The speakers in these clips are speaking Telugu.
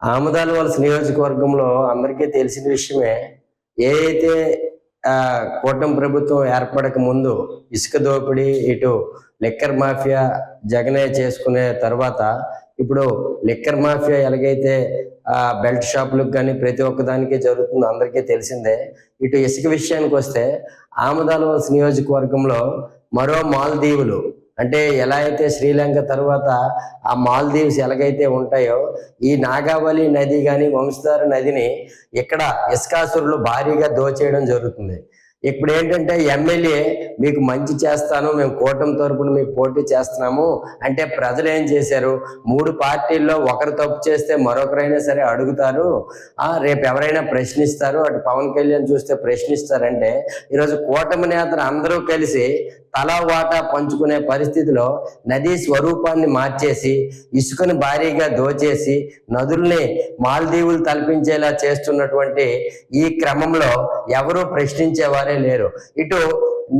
ఆమదాల వలస నియోజకవర్గంలో అందరికీ తెలిసిన విషయమే ఏ అయితే కూటమి ప్రభుత్వం ఏర్పడక ముందు ఇసుక దోపిడీ ఇటు లిక్కర్ మాఫియా జగనే చేసుకునే తర్వాత ఇప్పుడు లిక్కర్ మాఫియా ఎలాగైతే ఆ బెల్ట్ షాపులకు కానీ ప్రతి ఒక్కదానికి జరుగుతుందో అందరికీ తెలిసిందే. ఇటు ఇసుక విషయానికి వస్తే ఆమదాల వలస నియోజకవర్గంలో మరో మాల్దీవులు అంటే ఎలా అయితే శ్రీలంక తర్వాత ఆ మాల్దీవ్స్ ఎలాగైతే ఉంటాయో ఈ నాగావళి నది కానీ వంశధార నదిని ఇక్కడ ఇస్కాసురులు భారీగా దోచేయడం జరుగుతుంది. ఇప్పుడు ఏంటంటే ఎమ్మెల్యే మీకు మంచి చేస్తాను మేము కూటమి తరపున మీకు పోటీ చేస్తున్నాము అంటే ప్రజలు ఏం చేశారు? మూడు పార్టీల్లో ఒకరు తప్పు చేస్తే మరొకరైనా సరే అడుగుతారు. ఆ రేపు ఎవరైనా ప్రశ్నిస్తారు అటు పవన్ కళ్యాణ్ చూస్తే ప్రశ్నిస్తారంటే ఈరోజు కూటమి నేతలు అందరూ కలిసి తల వాటా పంచుకునే పరిస్థితిలో నదీ స్వరూపాన్ని మార్చేసి ఇసుకను భారీగా దోచేసి నదుల్ని మాల్దీవులు తలపించేలా చేస్తున్నటువంటి ఈ క్రమంలో ఎవరూ ప్రశ్నించేవారే లేరు. ఇటు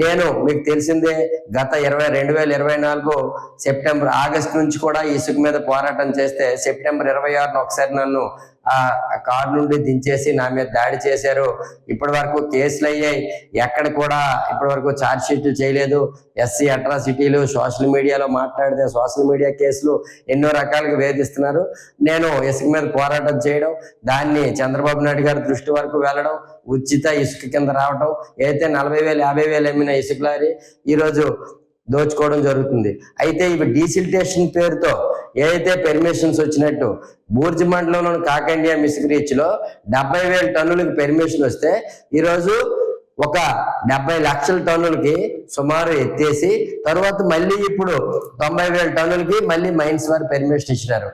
నేను మీకు తెలిసిందే గత ఇరవై రెండు వేల ఇరవై నాలుగు సెప్టెంబర్ ఆగస్ట్ నుంచి కూడా ఇసుక మీద పోరాటం చేస్తే సెప్టెంబర్ ఇరవై ఆరున ఒకసారి నన్ను ఆ కారు నుండి దించేసి నా మీద దాడి చేశారు. ఇప్పటి వరకు కేసులు అయ్యాయి. ఎక్కడ కూడా ఇప్పటి వరకు ఛార్జ్షీట్లు చేయలేదు. ఎస్సీ అట్రాసిటీలు సోషల్ మీడియాలో మాట్లాడితే సోషల్ మీడియా కేసులు ఎన్నో రకాలుగా వేధిస్తున్నారు. నేను ఇసుక మీద పోరాటం చేయడం దాన్ని చంద్రబాబు నాయుడు గారి దృష్టి వరకు వెళ్ళడం ఉచిత ఇసుక కింద రావడం ఏదైతే నలభై వేలు యాభై వేలు అమ్మిన ఇసుక లారీ ఈరోజు దోచుకోవడం జరుగుతుంది. అయితే ఇవి డీసిల్టేషన్ పేరుతో ఏదైతే పెర్మిషన్స్ వచ్చినట్టు బూర్జి మండలంలోని కాకండియా మిస్క్ రీచ్ డెబ్బై వేల టన్నులకి పెర్మిషన్ వస్తే ఈరోజు ఒక డెబ్బై లక్షల టన్నులకి సుమారు ఎత్తేసి తర్వాత మళ్ళీ ఇప్పుడు తొంభై వేల టన్నులకి మళ్ళీ మైన్స్ వారు పెర్మిషన్ ఇచ్చినారు.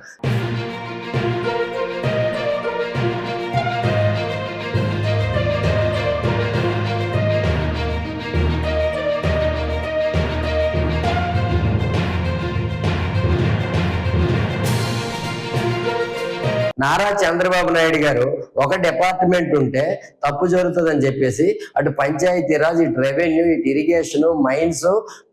నారా చంద్రబాబు నాయుడు గారు ఒక డిపార్ట్మెంట్ ఉంటే తప్పు జరుగుతుందని చెప్పేసి అటు పంచాయతీరాజ్ ఇటు రెవెన్యూ ఇటు ఇరిగేషన్ మైన్స్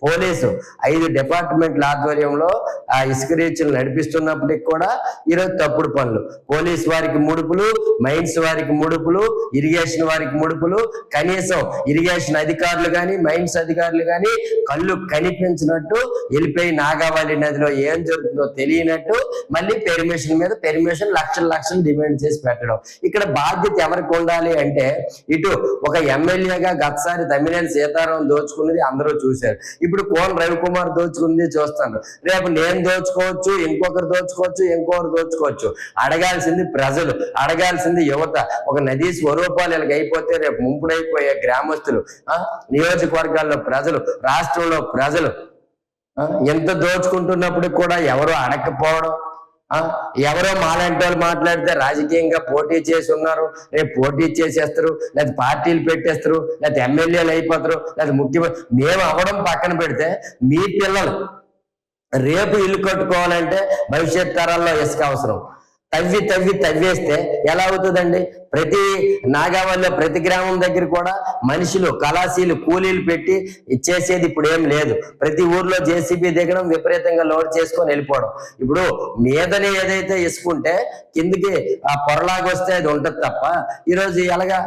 పోలీసు ఐదు డిపార్ట్మెంట్ల ఆధ్వర్యంలో ఆ ఇసుక రీచ్లు నడిపిస్తున్నప్పటికి కూడా ఈరోజు తప్పుడు పనులు. పోలీస్ వారికి ముడుపులు మైన్స్ వారికి ముడుపులు ఇరిగేషన్ వారికి ముడుపులు కనీసం ఇరిగేషన్ అధికారులు కానీ మైన్స్ అధికారులు కానీ కళ్ళు కనిపించినట్టు వెళ్ళిపోయి నాగావళి నదిలో ఏం జరుగుతుందో తెలియనట్టు మళ్ళీ పెర్మిషన్ మీద పెర్మిషన్ లక్షల లక్షలు డిమాండ్ చేసి పెట్టడం. ఇక్కడ బాధ్యత ఎవరికి ఉండాలి అంటే ఇటు ఒక ఎమ్మెల్యేగా గతసారి తమ్మినేని సీతారాం దోచుకున్నది అందరూ చూశారు. ఇప్పుడు కోన్ రవికుమార్ దోచుకుంది చూస్తాను. రేపు నేను దోచుకోవచ్చు ఇంకొకరు దోచుకోవచ్చు ఇంకొకరు దోచుకోవచ్చు. అడగాల్సింది ప్రజలు అడగాల్సింది యువత. ఒక నదీ స్వరూపాలు ఇలాగ అయిపోతే రేపు ముంపుడైపోయే గ్రామస్తులు ఆ, నియోజకవర్గాల్లో ప్రజలు రాష్ట్రంలో ప్రజలు ఎంత దోచుకుంటున్నప్పటికి కూడా ఎవరు అడగకపోవడం ఎవరో మాలాంటి వాళ్ళు మాట్లాడితే రాజకీయంగా పోటీ చేసి ఉన్నారు రేపు పోటీ చేసేస్తారు లేదా పార్టీలు పెట్టేస్తారు లేదా ఎమ్మెల్యేలు అయిపోతారు లేదా ముఖ్యమంత్రి మేము అవ్వడం పక్కన పెడితే మీ పిల్లలు రేపు ఇల్లు కట్టుకోవాలంటే భవిష్యత్ తరాల్లో ఇసుక అవసరం. తవ్వి తవ్వి తవ్వేస్తే ఎలా అవుతుందండి? ప్రతి నాగావల్లిలో ప్రతి గ్రామం దగ్గర కూడా మనుషులు కళాశీలు కూలీలు పెట్టి ఇచ్చేసేది ఇప్పుడు ఏం లేదు. ప్రతి ఊర్లో జేసీబీ దిగడం విపరీతంగా లోడ్ చేసుకొని వెళ్ళిపోవడం. ఇప్పుడు మీదనే ఏదైతే ఇసుకుంటే కిందికి ఆ పొరలాగా వస్తే అది ఉంటుంది తప్ప ఈరోజు ఎలాగా?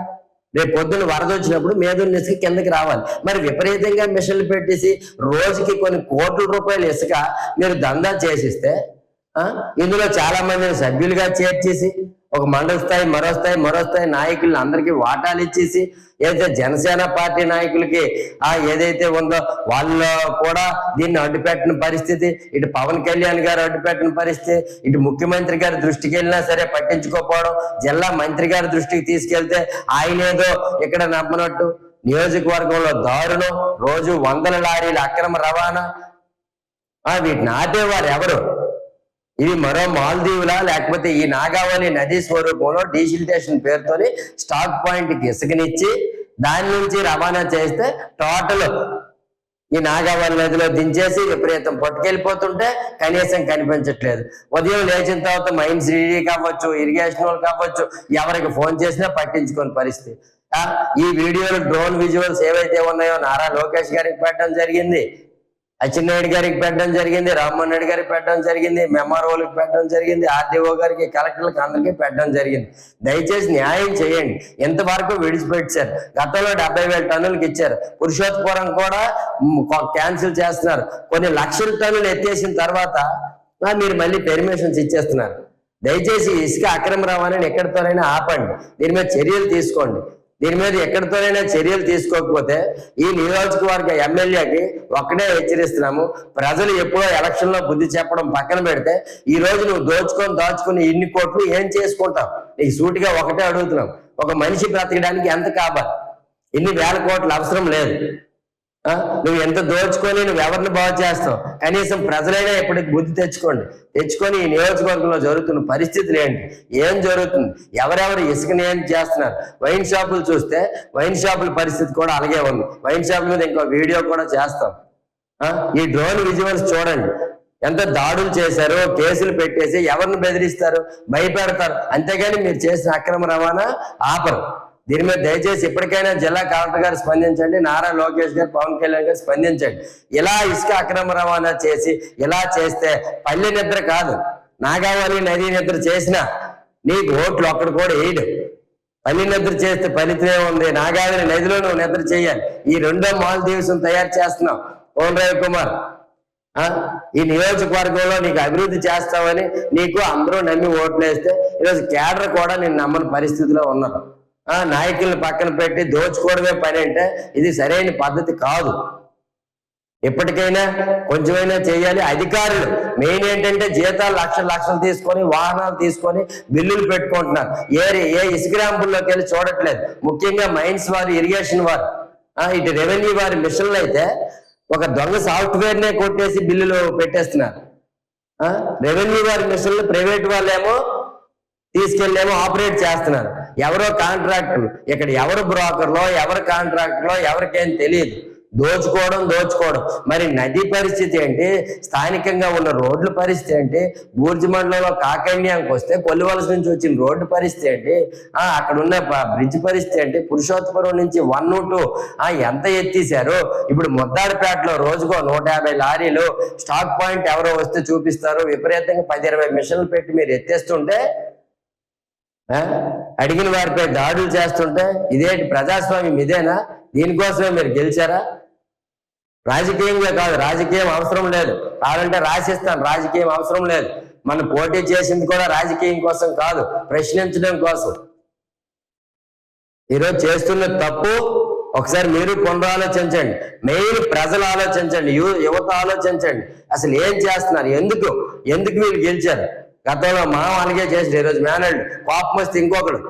రేపు పొద్దున్న వరద వచ్చినప్పుడు మేధుని ఇసుక కిందకి రావాలి. మరి విపరీతంగా మిషన్లు పెట్టేసి రోజుకి కొన్ని కోట్ల రూపాయల ఇసుక మీరు దందా చేసిస్తే ఇందులో చాలా మందిని సభ్యులుగా చేర్చేసి ఒక మండల స్థాయి మరో స్థాయి మరో స్థాయి నాయకులను అందరికీ వాటాలు ఇచ్చేసి ఏదైతే జనసేన పార్టీ నాయకులకి ఆ ఏదైతే ఉందో వాళ్ళు కూడా దీన్ని అడ్డుపెట్టిన పరిస్థితి ఇటు పవన్ కళ్యాణ్ గారు అడ్డుపెట్టిన పరిస్థితి ఇటు ముఖ్యమంత్రి గారి దృష్టికి వెళ్ళినా సరే పట్టించుకోకపోవడం జిల్లా మంత్రి గారి దృష్టికి తీసుకెళ్తే ఆయన ఏదో ఇక్కడ నమ్మనట్టు. నియోజకవర్గంలో దారుణం రోజు వందల లారీల అక్రమ రవాణా. ఆ వీటిని ఆపేవారు ఎవరు? ఇవి మరో మాల్దీవులా లేకపోతే ఈ నాగావళి నదీ స్వరూపంలో డీసిల్టేషన్ పేరుతోని స్టాక్ పాయింట్కి ఇసుకనిచ్చి దాని నుంచి రవాణా చేస్తే టోటల్ ఈ నాగావళి నదిలో దించేసి విపరీతం పట్టుకెళ్ళిపోతుంటే కనీసం కనిపించట్లేదు. ఉదయం లేచిన తర్వాత మైన్స్ రెడీ కావచ్చు ఇరిగేషన్ వాళ్ళు కావచ్చు ఎవరికి ఫోన్ చేసినా పట్టించుకోని పరిస్థితి. ఈ వీడియోలు డ్రోన్ విజువల్స్ ఏవైతే ఉన్నాయో నారా లోకేష్ గారికి పెట్టడం జరిగింది. అచ్చెన్నాయుడు గారికి పెట్టడం జరిగింది రామ్మోహన్ రెడ్డి గారికి పెట్టడం జరిగింది మెమోరోలకు పెట్టడం జరిగింది ఆర్డీఓ గారికి కలెక్టర్లకు అందరికీ పెట్టడం జరిగింది. దయచేసి న్యాయం చేయండి. ఎంతవరకు విడిచిపెట్టారు. గతంలో డెబ్బై వేల టన్నులకు ఇచ్చారు. పురుషోత్పురం కూడా క్యాన్సిల్ చేస్తున్నారు. కొన్ని లక్షల టన్నులు ఎత్తేసిన తర్వాత మీరు మళ్ళీ పెర్మిషన్స్ ఇచ్చేస్తున్నారు. దయచేసి ఇసుక అక్రమ రవాణాని ఎక్కడితోనైనా ఆపండి. దీని మీద చర్యలు తీసుకోండి. దీని మీద ఎక్కడితోనైనా చర్యలు తీసుకోకపోతే ఈ నియోజకవర్గ ఎమ్మెల్యేకి ఒక్కడే హెచ్చరిస్తున్నాము. ప్రజలు ఎప్పుడో ఎలక్షన్లో బుద్ధి చెప్పడం పక్కన పెడితే ఈ రోజు నువ్వు దోచుకొని దాచుకుని ఇన్ని కోట్లు ఏం చేసుకుంటావు? నీకు సూటిగా ఒకటే అడుగుతున్నాం. ఒక మనిషి బ్రతకడానికి ఎంత కావాలి? ఇన్ని వేల కోట్లు అవసరం లేదు. నువ్వు ఎంత దోచుకొని నువ్వు ఎవరిని బాగు చేస్తావు? కనీసం ప్రజలైనా ఇప్పటికి బుద్ధి తెచ్చుకోండి. తెచ్చుకొని ఈ నియోజకవర్గంలో జరుగుతున్న పరిస్థితులు ఏంటి? ఏం జరుగుతుంది? ఎవరెవరు ఇసుకని ఏం చేస్తున్నారు? వైన్ షాపులు చూస్తే వైన్ షాపుల పరిస్థితి కూడా అలాగే ఉంది. వైన్ షాపుల మీద ఇంకో వీడియో కూడా చేస్తాం. ఆ? ఈ డ్రోన్ విజువల్స్ చూడండి. ఎంత దాడులు చేశారో కేసులు పెట్టేసి ఎవరిని బెదిరిస్తారు? భయపెడతారు. అంతేగాని మీరు చేసిన అక్రమ రవాణా ఆపరు. దీని మీద దయచేసి ఇప్పటికైనా జిల్లా కలెక్టర్ గారు స్పందించండి. నారా లోకేష్ గారు పవన్ కళ్యాణ్ గారు స్పందించండి. ఇలా ఇసుక అక్రమ రవాణా చేసి ఇలా చేస్తే పల్లె నిద్ర కాదు. నాగావళి నదీ నిద్ర చేసిన నీకు ఓట్లు ఒక్కడు కూడా వేయడు. పల్లి నిద్ర చేస్తే ఫలితమే ఉంది. నాగావళి నదిలో నువ్వు నిద్ర చేయాలి. ఈ రెండో మాల్ దివసం తయారు చేస్తున్నావు. ఓన్ రవి కుమార్ ఆ? ఈ నియోజకవర్గంలో నీకు అభివృద్ధి చేస్తామని నీకు అందరూ నమ్మి ఓట్లు వేస్తే ఈరోజు కేడర్ కూడా నేను నమ్మని పరిస్థితిలో ఉన్నారు. ఆ నాయకుల్ని పక్కన పెట్టి దోచుకోవడమే పని అంటే ఇది సరైన పద్ధతి కాదు. ఎప్పటికైనా కొంచెమైనా చేయాలి. అధికారులు మెయిన్ ఏంటంటే జీతాలు లక్షలు లక్షలు తీసుకొని వాహనాలు తీసుకొని బిల్లులు పెట్టుకుంటున్నారు. ఏ ఏ ఇసుక వెళ్ళి చూడట్లేదు. ముఖ్యంగా మైన్స్ వారు ఇరిగేషన్ వారు. ఇటు రెవెన్యూ వారి మిషన్లు అయితే ఒక దొంగ సాఫ్ట్వేర్ నే కొట్టేసి బిల్లులు పెట్టేస్తున్నారు. రెవెన్యూ వారి మిషన్లు ప్రైవేట్ వాళ్ళేమో తీసుకెళ్ళేమో ఆపరేట్ చేస్తున్నారు. ఎవరో కాంట్రాక్టర్ ఇక్కడ ఎవరు బ్రోకర్లో ఎవరు కాంట్రాక్టర్లో ఎవరికేం తెలియదు. దోచుకోవడం దోచుకోవడం. మరి నది పరిస్థితి ఏంటి స్థానికంగా ఉన్న రోడ్ల పరిస్థితి ఏంటి బూర్జి మండలంలో కాకన్యానికి వస్తే కొల్లివలస నుంచి వచ్చిన రోడ్డు పరిస్థితి ఏంటి ఆ అక్కడ ఉన్న బ్రిడ్జ్ పరిస్థితి ఏంటి పురుషోత్తపురం నుంచి వన్ టూ ఎంత ఎత్తేసారు ఇప్పుడు ముద్దాడిపేటలో రోజుకో నూట యాభై లారీలు స్టాక్ పాయింట్ ఎవరో వస్తే చూపిస్తారు విపరీతంగా పది ఇరవై మిషన్లు పెట్టి మీరు ఎత్తేస్తుంటే అడిగిన వారిపై దాడులు చేస్తుంటే ఇదేంటి ప్రజాస్వామ్యం ఇదేనా? దీనికోసమే మీరు గెలిచారా? రాజకీయంగా కాదు రాజకీయం అవసరం లేదు. కావాలంటే రాసిస్తాను రాజకీయం అవసరం లేదు. మనం పోటీ చేసింది కూడా రాజకీయం కోసం కాదు ప్రశ్నించడం కోసం. ఈరోజు చేస్తున్న తప్పు ఒకసారి మీరు పునరాలోచించండి మెయిన్ ప్రజలు ఆలోచించండి యువ యువత ఆలోచించండి. అసలు ఏం చేస్తున్నారు? ఎందుకు? ఎందుకు మీరు గెలిచారు? గతంలో మా అలాగే ఈరోజు మేనల్డ్ కోపం వస్తే ఇంకొకడు.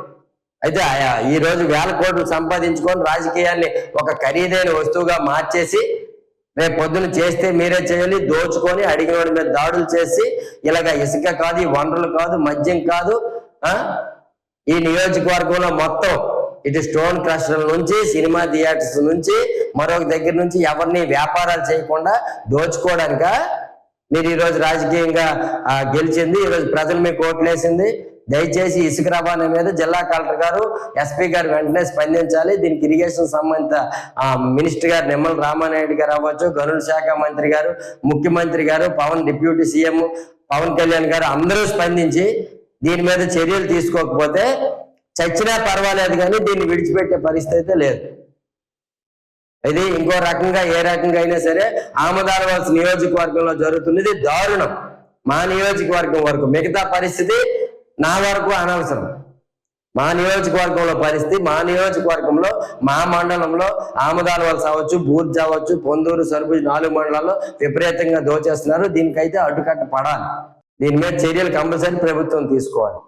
అయితే ఆ- ఈ రోజు వేల కోట్లు సంపాదించుకొని రాజకీయాన్ని ఒక ఖరీదైన వస్తువుగా మార్చేసి రేపు పొద్దున చేస్తే మీరే చేయాలి దోచుకొని అడిగిన వాడి మీద దాడులు చేసి ఇలాగ ఇసుక కాదు ఈ వనరులు కాదు మద్యం కాదు ఈ నియోజకవర్గంలో మొత్తం ఇటు స్టోన్ క్రషర్ల నుంచి సినిమా థియేటర్స్ నుంచి మరొక దగ్గర నుంచి ఎవరిని వ్యాపారాలు చేయకుండా దోచుకోవడానిక మీరు ఈరోజు రాజకీయంగా గెలిచింది ఈరోజు ప్రజలు మీకు ఓట్లేసింది. దయచేసి ఇసుక రవాణా మీద జిల్లా కలెక్టర్ గారు ఎస్పీ గారు వెంటనే స్పందించాలి. దీనికి ఇరిగేషన్ సంబంధిత మినిస్టర్ గారు నిమ్మల రామానాయుడు గారు అవ్వచ్చు గనుల శాఖ మంత్రి గారు ముఖ్యమంత్రి గారు పవన్ డిప్యూటీ సీఎం పవన్ కళ్యాణ్ గారు అందరూ స్పందించి దీని మీద చర్యలు తీసుకోకపోతే చచ్చినా పర్వాలేదు కానీ దీన్ని విడిచిపెట్టే పరిస్థితి అయితే లేదు. ఇది ఇంకో రకంగా ఏ రకంగా అయినా సరే ఆమదాలవలస నియోజకవర్గంలో జరుగుతున్నది దారుణం. మా నియోజకవర్గం వరకు మిగతా పరిస్థితి నా వరకు అనవసరం. మా నియోజకవర్గంలో పరిస్థితి మా నియోజకవర్గంలో మా మండలంలో ఆమదాలవలస అవ్వచ్చు బూర్జ్ అవ్వచ్చు పొందూరు సరుపు నాలుగు మండలాల్లో విపరీతంగా దోచేస్తున్నారు. దీనికైతే అడ్డుకట్ట పడాలి. దీని మీద చర్యలు కంపల్సరీ ప్రభుత్వం తీసుకోవాలి.